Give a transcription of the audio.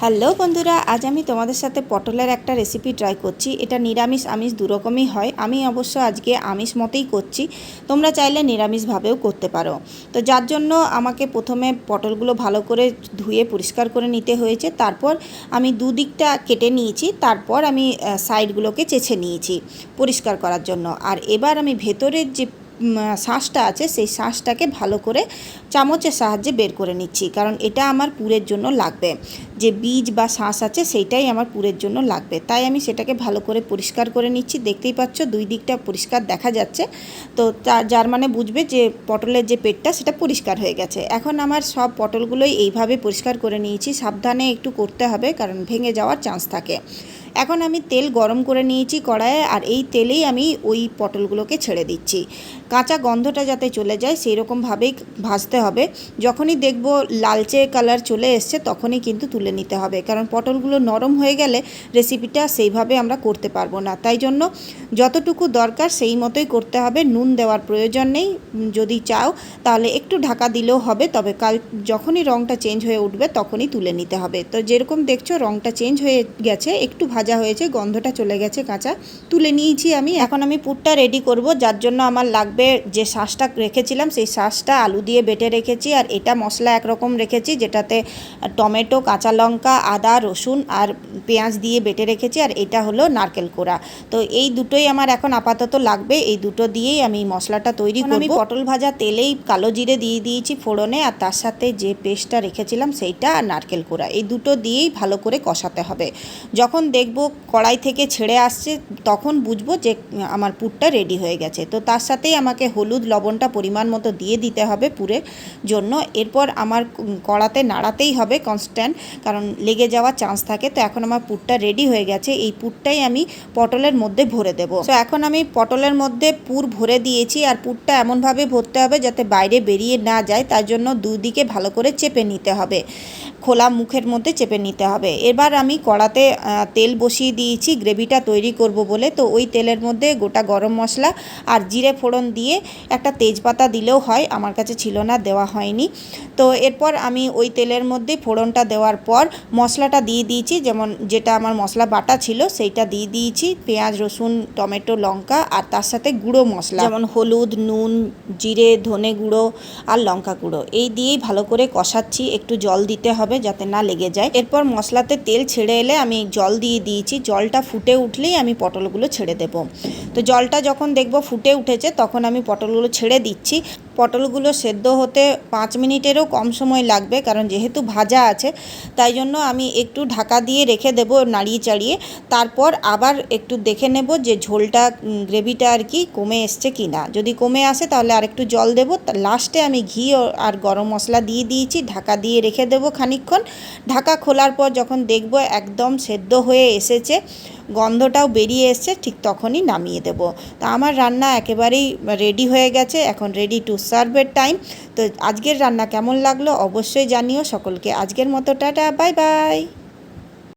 Hello বন্ধুরা, আজ আমি তোমাদের সাথে পটলের একটা রেসিপি ট্রাই করছি। এটা নিরামিষ আমিষ দুরকমই হয়। আমি অবশ্য আজকে আমিষ মতেই করছি। তোমরা চাইলে নিরামিষভাবেও করতে পারো। তো যার জন্য আমাকে প্রথমে পটলগুলো ভালো করে ধুয়ে পরিষ্কার করে নিতে হয়েছে। তারপর আমি দুদিকটা কেটে নিয়েছি। তারপর আমি সাইডগুলোকে চেছে নিয়েছি পরিষ্কার করার জন্য। আর এবার আমি ভেতরের যে শাঁসটা আছে, সেই শাঁসটাকে ভালো করে চামচের সাহায্যে বের করে নিচ্ছি, কারণ এটা আমার পুরের জন্য লাগবে। যে বীজ বা শাঁস আছে, সেইটাই আমার পুরের জন্য লাগবে। তাই আমি সেটাকে ভালো করে পরিষ্কার করে নিচ্ছি। দেখতেই পাচ্ছ, দুই দিকটা পরিষ্কার দেখা যাচ্ছে। তো তা- যার মানে বুঝবে যে পটলের যে পেটটা, সেটা পরিষ্কার হয়ে গেছে। এখন আমার সব পটলগুলোই এইভাবে পরিষ্কার করে নিয়েছি। সাবধানে একটু করতে হবে, কারণ ভেঙে যাওয়ার চান্স থাকে। এখন আমি তেল গরম করে নিয়েছি কড়াইয়ে আর এই তেলেই আমি ওই পটলগুলোকে ছেড়ে দিচ্ছি। কাঁচা গন্ধটা যাতে চলে যায় সেই রকমভাবেই ভাজতে হবে। যখনই দেখব লালচে কালার চলে এসছে তখনই কিন্তু তুলে নিতে হবে। কারণ পটলগুলো নরম হয়ে গেলে রেসিপিটা সেইভাবে আমরা করতে পারব না। তাই জন্য যতটুকু দরকার সেই মতোই করতে হবে। নুন দেওয়ার প্রয়োজন নেই। যদি চাও তাহলে একটু ঢাকা দিলেও হবে। তবে কাল যখনই রঙটা চেঞ্জ হয়ে উঠবে তখনই তুলে নিতে হবে। তো যেরকম দেখছ রঙটা চেঞ্জ হয়ে গেছে। একটু ভাজা হয়েছে গন্ধটা চলে গেছে কাঁচা। তুলে নিয়েছি আমি এখন আমি পুরটা রেডি করব যার জন্য আমার লাগবে যে শাঁসটা রেখেছিলাম সেই শাঁসটা আলু দিয়ে বেটে রেখেছি আর এটা মশলা একরকম রেখেছি যেটাতে টমেটো কাঁচা লঙ্কা আদা রসুন আর পেঁয়াজ দিয়ে বেটে রেখেছি আর এটা হলো নারকেল কোড়া। তো এই দুটোই আমার এখন আপাতত লাগবে এই দুটো দিয়েই আমি মশলাটা তৈরি করব। আমি পটল ভাজা তেলেই কালো জিরে দিয়ে দিয়েছি ফোড়নে আর তার সাথে যে পেস্টটা রেখেছিলাম সেইটা আর নারকেল কোড়া। এই দুটো দিয়েই ভালো করে কষাতে হবে। যখন দেখব কড়াই থেকে ছেড়ে আসছে, তখন বুঝব যে আমার পুরটা রেডি হয়ে গেছে। তো তার সাথেই আমাকে হলুদ লবণটা পরিমাণ মতো দিয়ে দিতে হবে পুরে জন্য। এরপর আমার কড়াতে নাড়াতেই হবে কনস্ট্যান্ট কারণ লেগে যাওয়ার চান্স থাকে। তো এখন আমার পুরটা রেডি হয়ে গেছে, এই পুরটাই আমি পটলের মধ্যে ভরে দেবো। তো এখন আমি পটলের মধ্যে পুর ভরে দিয়েছি, আর পুরটা এমনভাবে ভরতে হবে যাতে বাইরে বেরিয়ে না যায়, তার জন্য দুদিকে ভালো করে চেপে নিতে হবে। খোলা মুখের মধ্যে চেপে নিতে হবে। এবার আমি কড়াতে তেল বসিয়ে দিয়েছি, গ্রেভিটা তৈরি করব বলে। তো ওই তেলের মধ্যে গোটা গরম মশলা আর জিরে ফোড়ন দিয়ে একটা তেজপাতা দিলেও হয়, আমার কাছে ছিল না, দেওয়া হয়নি। তো এরপর আমি ওই তেলের মধ্যে ফোড়নটা দেওয়ার পর মশলাটা দিয়ে দিয়েছি, যেমন যেটা আমার মশলা বাটা ছিল সেইটা দিয়ে দিয়েছি, পেঁয়াজ, রসুন, টমেটো, লঙ্কা আর তার সাথে গুঁড়ো মশলা। যেমন হলুদ, নুন, জিরে, ধনে গুঁড়ো আর লঙ্কা গুঁড়ো। এই দিয়েই ভালো করে কষাচ্ছি, একটু জল দিতে হবে যাতে না লেগে যায়। এরপর মশলাতে তেল ছেড়ে এলে আমি জল দিয়ে দিয়েছি জলটা ফুটে উঠলেই আমি পটলগুলো ছেড়ে দেবো। তো জলটা যখন দেখব ফুটে উঠেছে, তখন আমি পটলগুলো ছেড়ে দিচ্ছি। পটলগুলো সেদ্ধ হতে পাঁচ মিনিটেরও কম সময় লাগবে, কারণ যেহেতু ভাজা আছে, তাই জন্য আমি একটু ঢাকা দিয়ে রেখে দেব নাড়িয়ে চাড়িয়ে। তারপর আবার একটু দেখে নেব যে ঝোলটা গ্রেভিটা আর কি কমে এসছে কি না। যদি কমে আসে তাহলে আর একটু জল দেবো। লাস্টে আমি ঘি আর গরম মশলা দিয়ে দিয়েছি, ঢাকা দিয়ে রেখে দেবো খানিকক্ষণ। ঢাকা খোলার পর যখন দেখব একদম সেদ্ধ হয়ে এসেছে গন্ধটাও বেরিয়ে এসছে, ঠিক তখনই নামিয়ে দেব। তা আমার রান্না একেবারেই রেডি হয়ে গেছে, এখন রেডি টু সার্ভের টাইম তো আজকের রান্না কেমন লাগল অবশ্যই জানিও। সকলকে আজকের মতো টাটা বাই বাই